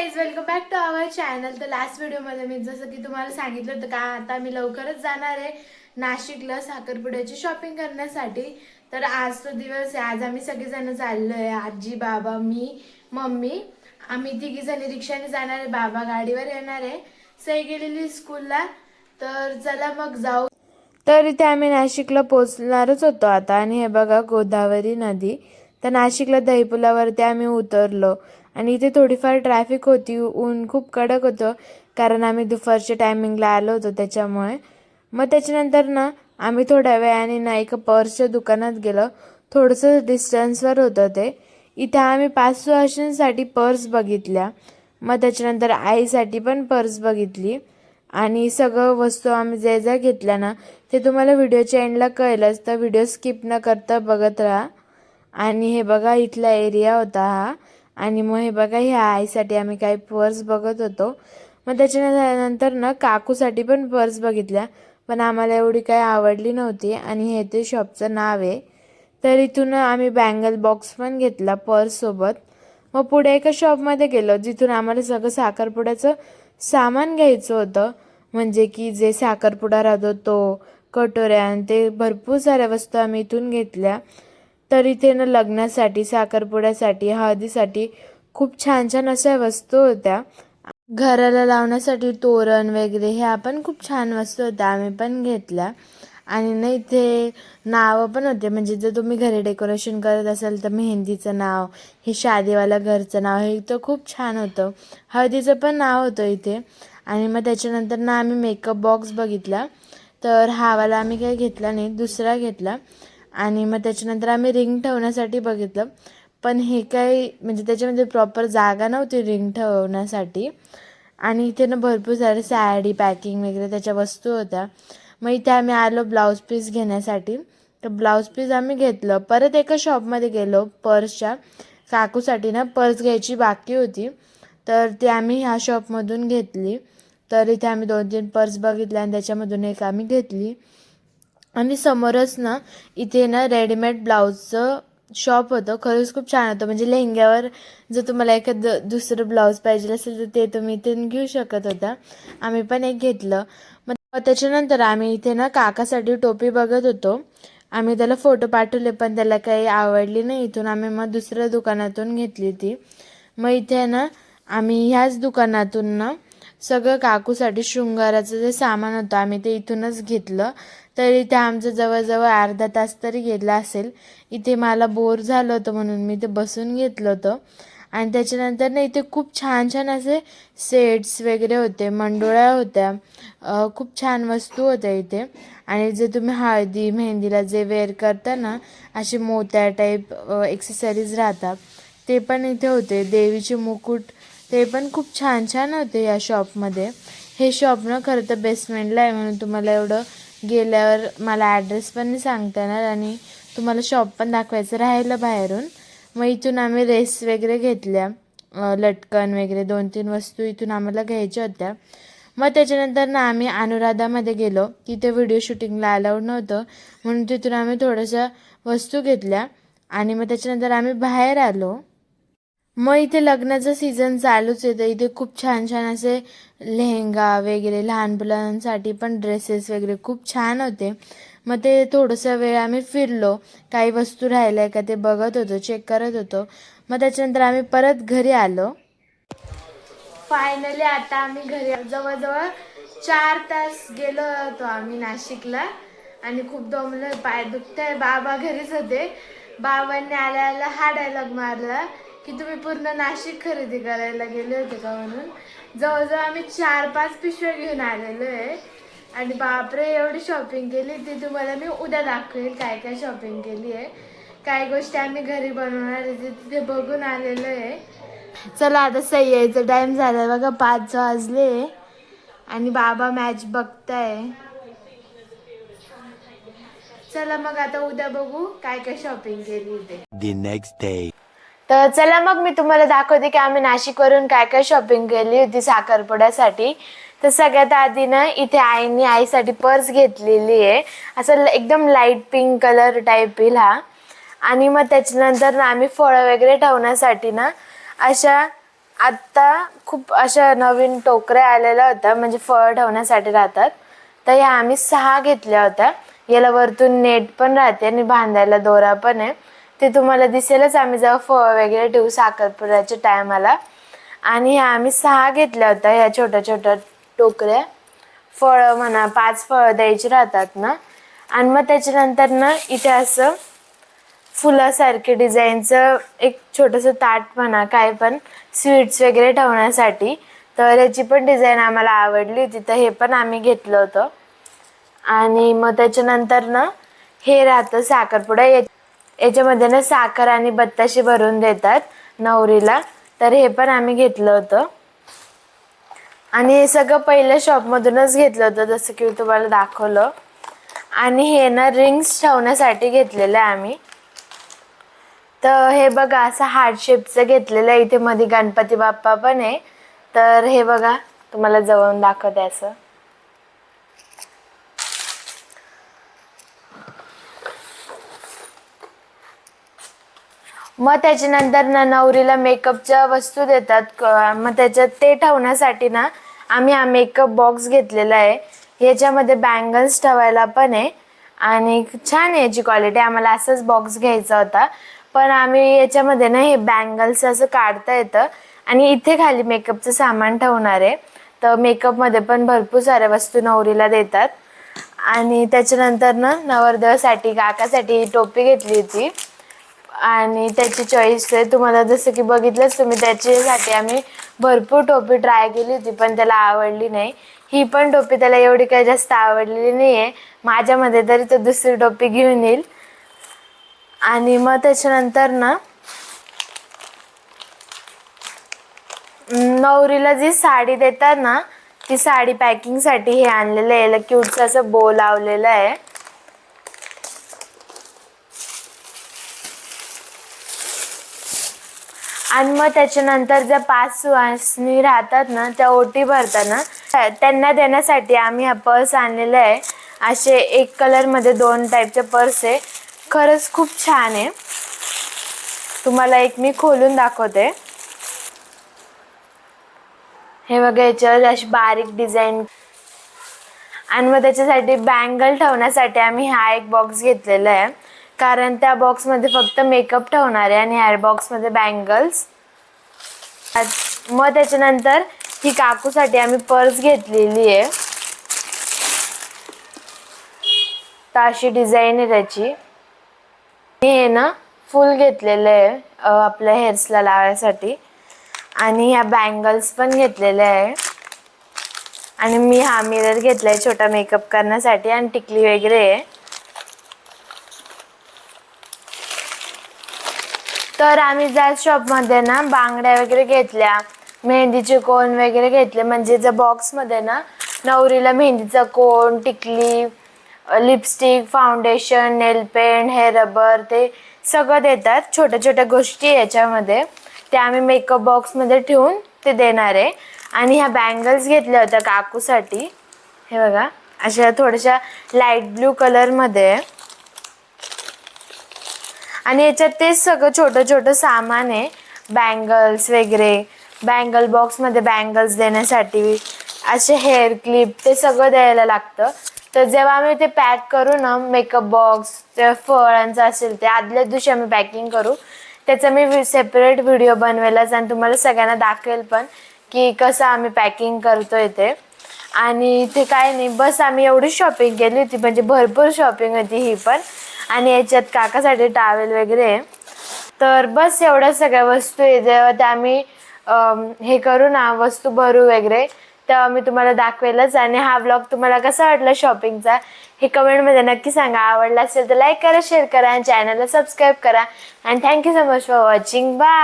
Guys welcome back to our channel तर last व्हिडिओमध्ये मी जसं की तुम्हाला सांगितलं होतं का आता मी लवकरच जाणार आहे नाशिकला साखरपुड्याची शॉपिंग करण्यासाठी. तर आज तो दिवस आहे. आज आम्ही सगळेजण चाललो आहे. आजी बाबा मी मम्मी. आम्ही तिघीजणी रिक्षाने जाणार आहे. बाबा गाडीवर येणार आहे. सई गेलेली स्कूलला तर चला मग जाऊ. तर इथे आम्ही नाशिकला पोचणारच होतो आता. आणि हे बघा गोदावरी नदी. तर नाशिकला दहीपुलावरती आम्ही उतरलो. आणि इथे थोडीफार ट्रॅफिक होती ऊन खूप कडक होतं कारण आम्ही दुपारच्या टायमिंगला आलो होतो त्याच्यामुळे. मग त्याच्यानंतर ना आम्ही थोड्या वेळाने ना एका पर्सच्या दुकानात गेलो. थोडंसं डिस्टन्सवर होतं ते. इथे आम्ही पाच वर्षांसाठी पर्स बघितल्या. मग त्याच्यानंतर आईसाठी पण पर्स बघितली. आणि सगळं वस्तू आम्ही जे जे घेतल्या ना ते तुम्हाला व्हिडिओच्या एंडला कळलंच तर व्हिडिओ स्किप न करता बघत राहा. आणि हे बघा इथला एरिया होता हा. आणि मग हे बघा ह्या आईसाठी आम्ही काही पर्स बघत होतो. मग त्याच्यानंतर ना काकूसाठी पण पर्स बघितल्या पण आम्हाला एवढी काही आवडली नव्हती आणि हे ते शॉपचं नाव आहे. तर इथून आम्ही बँगल बॉक्स पण घेतला पर्ससोबत मग पुढे एका शॉपमध्ये गेलो जिथून आम्हाला सगळं साखरपुड्याचं सामान घ्यायचं होतं. म्हणजे की जे साखरपुडा राहतो तो कटोऱ्या आणि ते भरपूर साऱ्या वस्तू आम्ही इथून घेतल्या. तर इथे ना लग्नासाठी साखरपुड्यासाठी हळदीसाठी खूप छान छान अशा वस्तू होत्या. घराला लावण्यासाठी तोरण वगैरे ह्या पण खूप छान वस्तू होत्या आम्ही पण घेतल्या. आणि ना इथे नावं पण होते म्हणजे जर तुम्ही घरी डेकोरेशन करत असाल तर मेहंदीचं नाव हे शादीवाला घरचं नाव हे तर खूप छान होतं. हळदीचं पण नाव होतं इथे. आणि मग त्याच्यानंतर ना आम्ही मेकअप बॉक्स बघितला. तर हा वाला आम्ही काही घेतला नाही दुसरा घेतला. आणि मग त्याच्यानंतर आम्ही रिंग ठेवण्यासाठी बघितलं. पण हे काही म्हणजे त्याच्यामध्ये प्रॉपर जागा नव्हती रिंग ठेवण्यासाठी. आणि इथे ना भरपूर सारे साडी पॅकिंग वगैरे त्याच्या वस्तू होत्या. मग इथे आम्ही आलो ब्लाऊज पीस घेण्यासाठी. तर ब्लाऊज पीस आम्ही घेतलं. परत एका शॉपमध्ये गेलो पर्सच्या. काकूसाठी ना पर्स घ्यायची बाकी होती. तर ती आम्ही ह्या शॉपमधून घेतली. तर इथे आम्ही दोन तीन पर्स बघितल्या आणि त्याच्यामधून एक आम्ही घेतली. आणि समोरच ना इथे ना रेडीमेड ब्लाऊजचं शॉप होतं. खरंच खूप छान होतं. म्हणजे लेहंग्यावर जर तुम्हाला एखादं दुसरं ब्लाऊज पाहिजे असेल तर ते तुम्ही इथून घेऊ शकत होता. आम्ही पण एक घेतलं. मग त्याच्यानंतर आम्ही इथे ना काकासाठी टोपी बघत होतो. आम्ही त्याला फोटो पाठवले पण त्याला काही आवडली नाही. इथून आम्ही मग दुसऱ्या दुकानातून घेतली ती मग इथे ना आम्ही ह्याच दुकानातून ना सगळं काकूसाठी शृंगाराचं जे सामान होतं आम्ही ते इथूनच घेतलं. तर इथे आमचं जवळजवळ अर्धा तास तरी गेला असेल. इथे मला बोर झालं होतं म्हणून मी ते बसून घेतलं होतं. आणि त्याच्यानंतर ना इथे खूप छान छान असे सेट्स वगैरे होते मंडोळ्या होत्या. खूप छान वस्तू होत्या इथे. आणि जे तुम्ही हळदी मेहंदीला जे वेअर करता ना असे मोत्या टाईप एक्सेसरीज राहतात. ते पण इथे होते. देवीचे मुकुट ते पण खूप छान छान होते या शॉपमध्ये हे शॉप ना खरं तर बेसमेंटला आहे म्हणून तुम्हाला एवढं गेल्यावर मला ॲड्रेस पण सांगता येणार आणि तुम्हाला शॉप पण दाखवायचं राहिलं बाहेरून. मग इथून आम्ही रेस वगैरे घेतल्या. लटकन वगैरे दोन तीन वस्तू इथून आम्हाला घ्यायच्या होत्या. मग त्याच्यानंतर ना आम्ही अनुराधामध्ये गेलो. तिथे व्हिडिओ शूटिंगला अलाउड नव्हतं. म्हणून तिथून आम्ही थोडंसं वस्तू घेतल्या. आणि मग त्याच्यानंतर आम्ही बाहेर आलो. मग इथे लग्नाचं सीझन चालूच येतं इथे खूप छान छान असे लेहंगा वगैरे लहान मुलांसाठी पण ड्रेसेस वगैरे खूप छान होते. मग ते थोडंसं वेळ आम्ही फिरलो. काही वस्तू राहिल्या का ते बघत होतो चेक करत होतो. मग त्याच्यानंतर आम्ही परत घरी आलो. फायनली आता आम्ही घरी जवळजवळ चार तास गेलो होतो आम्ही नाशिकला. आणि खूप दमलं पाय दुखतंय. बाबा घरीच होते. बाबांनी आल्या आल्या हा मारला. की तुम्ही पूर्ण नाशिक खरेदी करायला गेले होते का म्हणून? जवळजवळ आम्ही चार पाच पिशव्या घेऊन आलेलो आहे. आणि बापरे एवढी शॉपिंग केली. ती तुम्हाला मी उद्या दाखवेल काय काय शॉपिंग केली आहे. काही गोष्टी आम्ही घरी बनवणार आहे तिथे बघून आलेलो आहे. चला आता सही यायचं टाईम झाला बघा पाच वाजले. आणि बाबा मॅच बघताय. चला मग आता उद्या बघू काय काय शॉपिंग केली ते. The. तर चला मग मी तुम्हाला दाखवते की आम्ही नाशिकवरून काय काय शॉपिंग केली होती साखरपुड्यासाठी. तर सगळ्यात आधी ना इथे आईने आईसाठी पर्स घेतलेली आहे. असं ल- एकदम लाइट पिंक कलर टाईप येईल हा. आणि मग त्याच्यानंतर ना आम्ही फळं वगैरे ठेवण्यासाठी ना अशा आत्ता खूप अशा नवीन टोकऱ्या आलेल्या होत्या. म्हणजे फळ ठेवण्यासाठी राहतात. तर ह्या आम्ही सहा घेतल्या होत्या. याला वरतून नेट पण राहते आणि बांधायला दोरा पण आहे. ते तुम्हाला दिसेलच आम्ही जेव्हा फळ वगैरे ठेवू साखरपुड्याच्या टायमाला. आणि ह्या आम्ही सहा घेतल्या होत्या ह्या छोट्या छोट्या टोकऱ्या. फळं म्हणा पाच फळं द्यायची राहतात ना. आणि मग त्याच्यानंतर ना इथे असं फुलासारखे डिझाईनचं एक छोटंसं ताट म्हणा काय पण स्वीट्स वगैरे ठेवण्यासाठी. तर याची पण डिझाईन आम्हाला आवडली होती तर हे पण आम्ही घेतलं होतं. आणि मग त्याच्यानंतर ना हे राहतं साखरपुडा. या याच्यामध्ये ना साखर आणि बत्ताशी भरून देतात नवरीला. तर हे पण आम्ही घेतलं होतं. आणि हे सगळं पहिल्या शॉपमधूनच घेतलं होतं जसं की मी तुम्हाला दाखवलं. आणि हे ना रिंग्स ठेवण्यासाठी घेतलेलं आहे आम्ही. तर हे बघा असं हार्ट शेपचं घेतलेलं आहे. इथे मध्ये गणपती बाप्पा पण आहे. तर हे बघा तुम्हाला जवळून दाखवते असं. मग त्याच्यानंतर ना नवरीला मेकअपच्या वस्तू देतात क- मग त्याच्यात ते ठेवण्यासाठी ना आम्ही हा मेकअप बॉक्स घेतलेला आहे. याच्यामध्ये बँगल्स ठेवायला पण आहे. आणि छान आहे याची क्वालिटी आम्हाला असंच बॉक्स घ्यायचा होता. पण आम्ही याच्यामध्ये ना हे बँगल्स असं काढता येतं. आणि इथे खाली मेकअपचं सामान ठेवणार आहे. तर मेकअपमध्ये पण भरपूर साऱ्या वस्तू नवरीला देतात. आणि त्याच्यानंतर ना नवरदेवासाठी काकासाठी टोपी घेतली होती. आणि त्याची चॉईस आहे. तुम्हाला जसं की बघितलंच तुम्ही त्याच्यासाठी आम्ही भरपूर टोपी ट्राय केली होती पण त्याला आवडली नाही. ही पण टोपी त्याला एवढी काही जास्त आवडलेली नाही आहे माझ्यामध्ये तरी तो दुसरी टोपी घेऊन येईल. आणि मग त्याच्यानंतर ना नवरीला जी साडी देतात ना ती साडी पॅकिंगसाठी हे आणलेलं आहे. याला क्यूटचं असं बो लावलेलं आहे. आणि मग त्याच्यानंतर ज्या पाच सुवासनी राहतात ना त्या ओटी भरताना त्यांना देण्यासाठी आम्ही हा पर्स आणलेला आहे. असे एक कलरमध्ये दोन टाईपचे पर्स आहे. खरंच खूप छान आहे. तुम्हाला एक मी खोलून दाखवते. हे बघा याच्यावर अशी बारीक डिझाईन आणि मग त्याच्यासाठी बँगल ठेवण्यासाठी आम्ही हा एक बॉक्स घेतलेला आहे. कारण त्या बॉक्समध्ये फक्त मेकअप ठेवणार आहे आणि ह्या बॉक्समध्ये बँगल्स मग त्याच्यानंतर ही काकूसाठी आम्ही पर्स घेतलेली आहे. तर अशी डिझाईन आहे त्याची. हे ना फुल घेतलेलं आहे आपल्या हेअर्सला लावायसाठी. आणि ह्या बँगल्स पण घेतलेल्या आहे. आणि मी हा मिरर घेतला आहे छोटा मेकअप करण्यासाठी आणि टिकली वगैरे आहे. तर आम्ही ज्या शॉपमध्ये ना बांगड्या वगैरे घेतल्या मेहंदीचे कोण वगैरे घेतले म्हणजे ज्या बॉक्समध्ये ना नवरीला मेहंदीचा कोण टिकली lipstick foundation nail paint hair rubber ते सगळं देतात. छोट्या छोट्या गोष्टी याच्यामध्ये. ते आम्ही मेकअप बॉक्समध्ये ठेवून ते देणार आहे. आणि ह्या बँगल्स घेतल्या होत्या काकूसाठी. हे बघा अशा थोड्याशा लाइट ब्ल्यू कलरमध्ये आहे आणि याच्यात तेच सगळं छोटं छोटं सामान आहे. बँगल्स वगैरे बँगल बॉक्समध्ये बँगल्स देण्यासाठी असे हेअर क्लिप ते सगळं द्यायला लागतं. तर जेव्हा आम्ही ते पॅक करू ना मेकअप बॉक्स ते फळांचं असेल ते आदल्या दिवशी आम्ही पॅकिंग करू. त्याचा मी सेपरेट व्हिडिओ बनवेलच आणि तुम्हाला सगळ्यांना दाखवेल पण की कसं आम्ही पॅकिंग करतोय ते. आणि इथे काय नाही बस आम्ही एवढी शॉपिंग केली होती म्हणजे भरपूर शॉपिंग होती ही पण. आणि याच्यात काकासाठी टावेल वगैरे. आहे तर बस एवढ्या सगळ्या वस्तू आहे. जेव्हा त्या आम्ही हे करू ना वस्तू भरू वगैरे तेव्हा मी तुम्हाला दाखवेलच. आणि हा ब्लॉग तुम्हाला कसा वाटला शॉपिंगचा हे कमेंटमध्ये नक्की सांगा. आवडला असेल तर लाईक करा शेअर करा आणि चॅनलला सबस्क्राईब करा. And thank you so much for watching bye